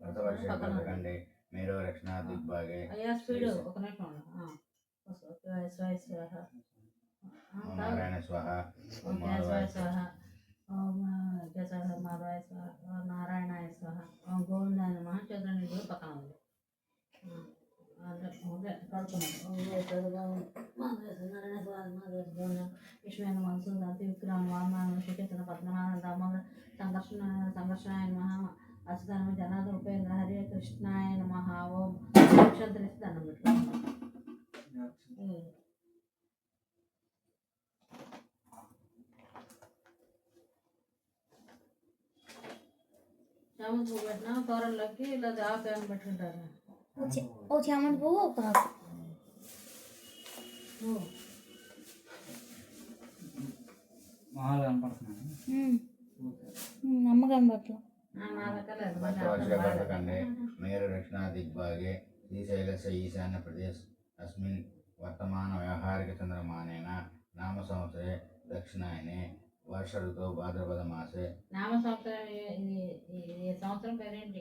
Bharatavarsha భరతఖండే marrow రక్షణ కాదు. నారాయణ స్వాహ. మాధవాయ స్వాహ. మాధవాయ స్వాహ నారాయణాయ స్వాహ. గోవిందాయ నమ. చంద్రుని కూడా పక్కన ఉంది. నారాయణ స్వాహ మాధవాయ గోవింద విష్ణువైన మనసు విక్రమ వామన శ్రీకృష్ణ పద్మనాభ దామోదర సంఘర్షణ సంఘర్షణాయ నమ అసిధర్మ జనాథ ఉపేంద్ర హరే కృష్ణాయ నమ ఓం నక్షత్రం దండం పెట్టుకుంటాం చామంతి పువ్వు పెట్టినా తోరణలోకి ఇలా ఆకాయని పెట్టుకుంటారు ఓ చామంతి పువ్వు ఒక ఆకు. ఓ, మామూలుగా కనపడుతున్నాను బట్లు మధ్వాశకండే మేరు దక్షిణా దిగ్భాగే శ్రీశైలస్య ఈశాన్య ప్రదేశ్ అస్మిన్ వర్తమాన వ్యవహారిక చంద్రమానేన నామ సంవత్సరే దక్షిణాయనే వర్ష ఋతువు భాద్రపద మాసే. నామ సంవత్సరం సంవత్సరం పేరేంటి?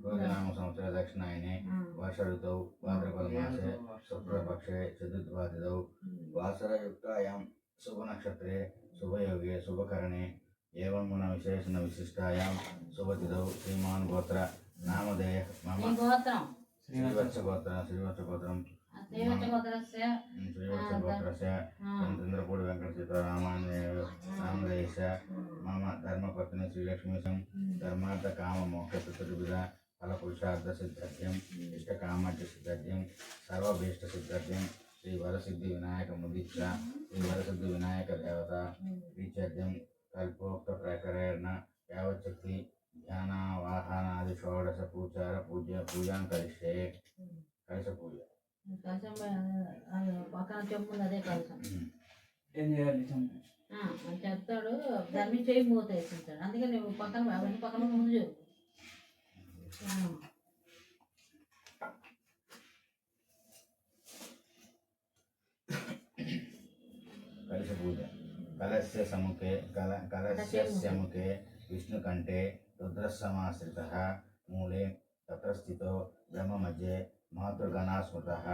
క్రోధనామ సంవత్సరం దక్షిణాయనే వర్ష ఋతువు భాద్రపద మాసే. శుక్లపక్షే చతుర్ద్వాదిదౌ వాసరయుక్తాయాం. शुभनक्षत्रे शुभयोगे शुभकरणे एवं गुण विशेषण विशिष्टायां शुभतिथौ श्रीमान् गोत्र नामधेय मम श्रीवत्सगोत्र श्रीवत्सगोत्रं श्रीवत्सगोत्रस्य चन्द्रपूडि वेङ्कटसीतारामान्वयो नामधेयश्च मम धर्मपत्नी श्रीलक्ष्मीशं धर्मार्थकाममोक्षचतुर्विधा फलपुरुषार्थसिद्ध्यर्थ्यम् इष्टकामार्थसिद्ध्यर्थ्यं सर्वभीष्टसिद्ध्यर्थ्यं శ్రీ వరసిద్ధి వినాయక ముదీక్ష శ్రీ వరసిద్ధి వినాయక దేవత శ్రీచర్యం కల్పోక్త ప్రకరణ యావచ్చక్తి ధ్యాన వాహనాది షోడశ పూచార పూజ పూజాం కలిసే కలిస పూజ ఏం చేయాలి చెప్తాడు దాని మీద చేయి మూత వేసుకుంటాడు అందుకని పక్కన అవన్నీ పక్కన ముందు कलशपूजा कलस्य समुखे कल कलस्य समुखे विष्णुकण्ठे रुद्रसमाश्रितः मूले तत्र स्थितो ब्रह्ममध्ये महत्वगणास्मृतः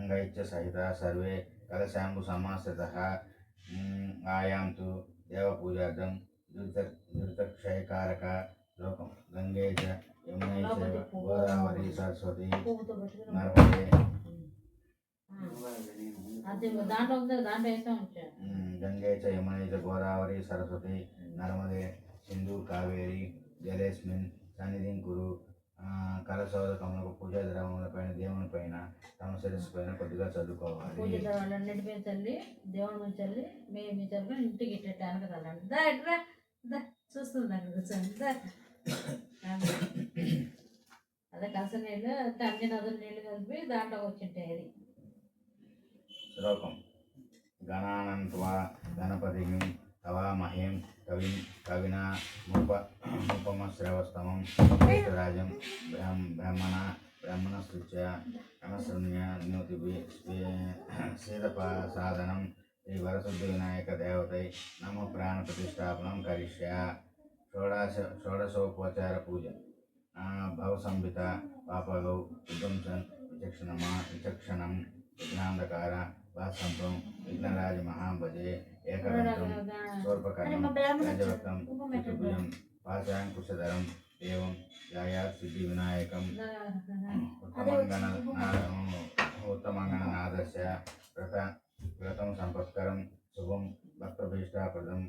अङ्गैच्यसहितः सर्वे कलशाम्बुसमाश्रितः आयां तु देवपूजार्थं दुर्त दुर्तक्षयकारक लोकं गङ्गे च यमुने गोदावरी सरस्वती नर्मदे ఆ, అది దాంట్లో ఉంది దాంట్లో వేసాం వచ్చా. ఉమ్, గంగే చ యమునే చ గోదావరి సరస్వతి నర్మదే సింధు కావేరి జలేస్మిన్ సన్నిధిం కురు కలశోదకములకు పూజా ద్రవముల పైన దేవుని పైన తమ శిరస్సు పైన కొద్దిగా చదువుకోవాలి పూజ వాళ్ళన్నిటి మీద చల్లి దేవుడి మీద చల్లి మీ మీ చల్లుకొని ఇంటికి ఇట్ట వెనక చల్లండి దా ఎట్రా దా అక్కడ కూర్చొని. దా. అదే కలిసి నీళ్ళు అన్ని నదులు నీళ్ళు కలిపి దాంట్లోకి వచ్చింటాయి అది. శ్లోకం. గణానంత్వా గణపతిం తవామహేం కవిం కవినా ముప ముపమశ్రవస్తమం రాజం బ్రహ్మ బ్రహ్మణ బ్రహ్మణ సృత్య అనశృణ్య న్యూతిభి సాధనం శ్రీ వరసిద్ధి వినాయక దేవతై నమ ప్రాణ ప్రతిష్టాపనం కరిష్య. షోడాశ షోడశోపచార పూజ. ఆ, భవసంహిత పాపగౌ విధ్వంసన్ విచక్షణమా విచక్షణం విఘ్నాంధకార భాసంతం విఘ్నరాజ మహాంభజే ఏకదంతం శూర్పకర్ణం గజవక్తం చతుర్భుజం పాశాంకుశధరం దేవం యాయాత్ సిద్ధి వినాయకం ఉత్తమంగణ ఉత్తమంగణనాదస్య వ్రత వ్రతం సంపత్కరం శుభం భక్తభీష్టాప్రదం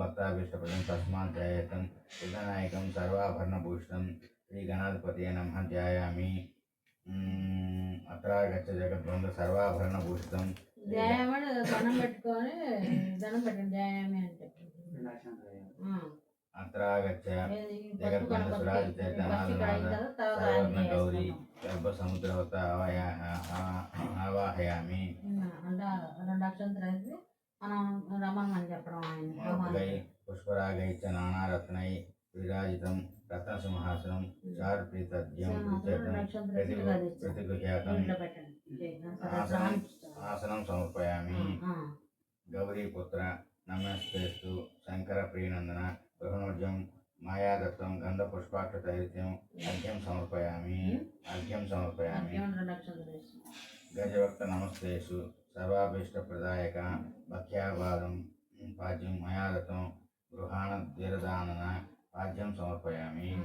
భక్తాభిష్టపదం తస్మాధ్యాయతం సిద్ధనాయకం సర్వాభరణభూషణం శ్రీ గణాధిపతి నమ ధ్యాయామి అత్రాగచ్చ జగద్వంద సర్వాభరణభూషితం ధ్యాయమని దండం పెట్టుకొని దండం పెట్టండి ధ్యాయమే అంటే అత్రాగచ్చ జగద్వంద గౌరీ గర్భ సముద్రవత ఆవాహయామి రెండు అక్షంతరాజు మనం అని చెప్పండి మాతృగై పుష్పరాగై చ నానారత్నై విరాజితం రత్నసింహాసనం తెచ్చారు. ప్రతిగృహ్యాతం ఆసనం ఆసనం సమర్పయామి గౌరీపుత్ర నమస్తేస్తు శంకర ప్రియనందన గృహనోద్యం మాయాదత్తం గంధ పుష్పాక్షతైత్యం అర్ఘ్యం సమర్పయామి అర్ఘ్యం సమర్పయామి. గజవక్త నమస్తేషు సర్వాభీష్టప్రదాయక భక్ష్యావాదం పాద్యం మయాదత్తం గృహాణ ధీరదానన పాద్యం సమర్పయామి.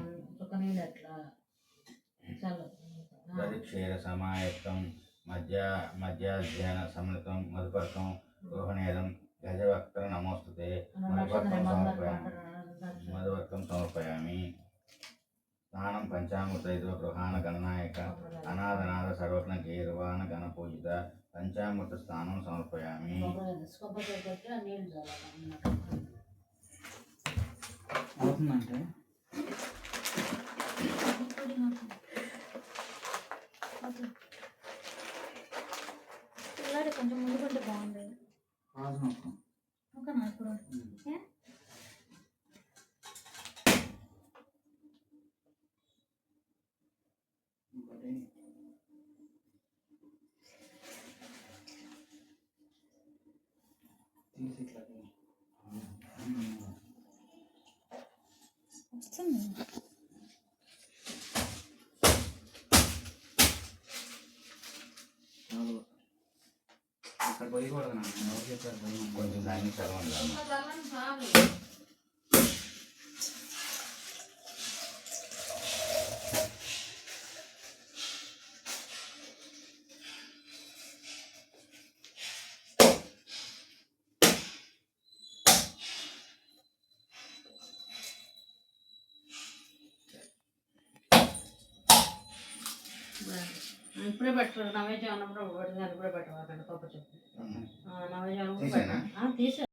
దరిక్షీర సమాయత్తం మధ్య మధ్యాధ్యాన సమ్మిళితం మధుపర్కం గృహనేదం గజవక్త నమోస్తుతే మధుపర్కం సమర్పయామి. మధువర్కం సమర్పయామి. స్నానం పంచామృతైదో గృహాణ గణనాయక అనాథనాథ సర్వజ్ఞ గీర్వాణ గణపూజిత పంచామృత స్నానం సమర్పయామి. అవుతుందంటే? కొంచెం ముందు కొంటే బాగుండేది ఓకేనా ఇప్పుడు? నాన్న ఎవరు చెప్పారు పోయి కొంచెం దాన్ని చదవండి ఇప్పుడే పెట్టరు నైవేద్యం అన్నప్పుడు ఒకటి ఇప్పుడే పెట్టవాలి కొబ్బరి చెప్పు. నైవేద్యం తీసే